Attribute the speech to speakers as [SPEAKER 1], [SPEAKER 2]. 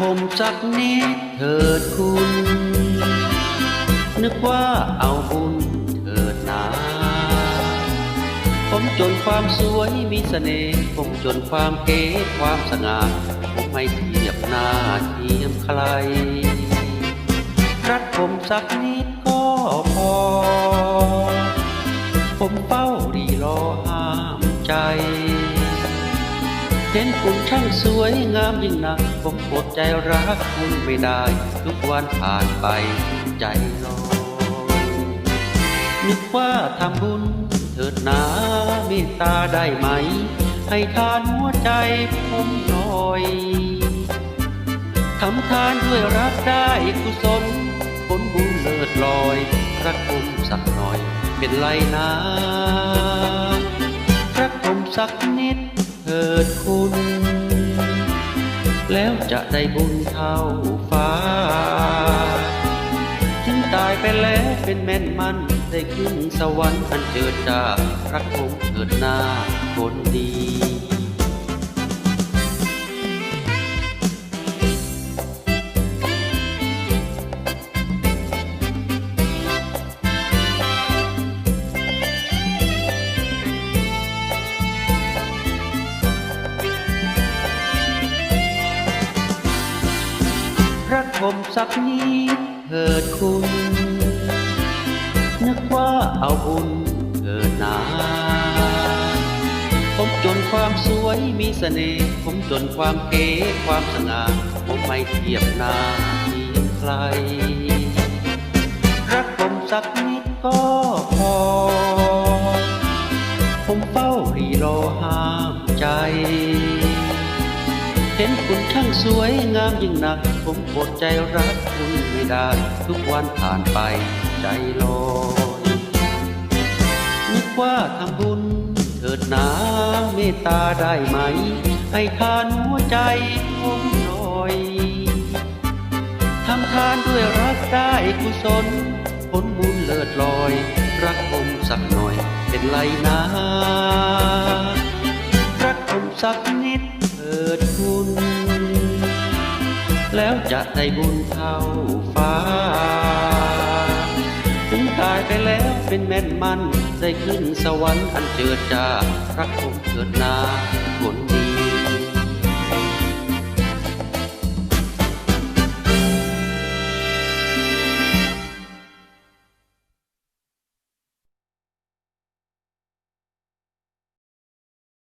[SPEAKER 1] ผมสักนิดเถิดคุณ นึกว่าเอาบุญเถิดนาผมจนความสวยมีเสน่ห์ผมจนความเก๋ความสง่าผมไม่เทียบหน้าเทียมใคร รักผมสักนิดก็พอ ผมเป้ารีรอห้ามใจ เห็นคุณช่างสวยงามยิ่งนักผมอดใจรักคุณไม่ได้ ทุกวันผ่านไปใจลอยนึกว่าทำบุญเถิดหนาเมตตาได้ไหม ให้ทานหัวใจผมหน่อยทำทานด้วยรักได้กุศลผลบุญเลิศลอยรักผมสักหน่อยเป็นไรนะรักผมสักนิด ถิดคุณ แล้วจะได้บุญเท่าฟ้า ถึงตายไปแล้วเป็นแม่นมัน ได้ขึ้นสวรรค์อันเจิดจ้ารักผมเกิดหน้าคนดี รักผมสักนิดเถิดคุณ นึกว่าเอาบุญเถิดนาผมจนความสวยมีเสน่ห์ผมจนความเก๋ความสง่าผมไม่เทียบนาทีใครรักผมสักนิดก็พอ ผมเฝ้ารีรอห้ามใจ เห็นคุณช่างสวยงามยิ่งนัก ผมอดใจรักคุณไม่ได้ ทุกวันผ่านไปใจลอยนึกว่าทำบุญเถิดหนาเมตตาได้ไหม ให้ทานหัวใจผมหน่อยทำทานด้วยรักได้กุศลผลบุญเลิศลอย รักผมสักหน่อยเป็นไรนะรักผมสักน ดเถิดคุณ แล้วจะได้บุญเท่าฟ้า ถึงตายไปแล้วเป็นแม่นมัน ได้ขึ้นสวรรค์อันเจิดจ้ารักผมเกิดนาบุญ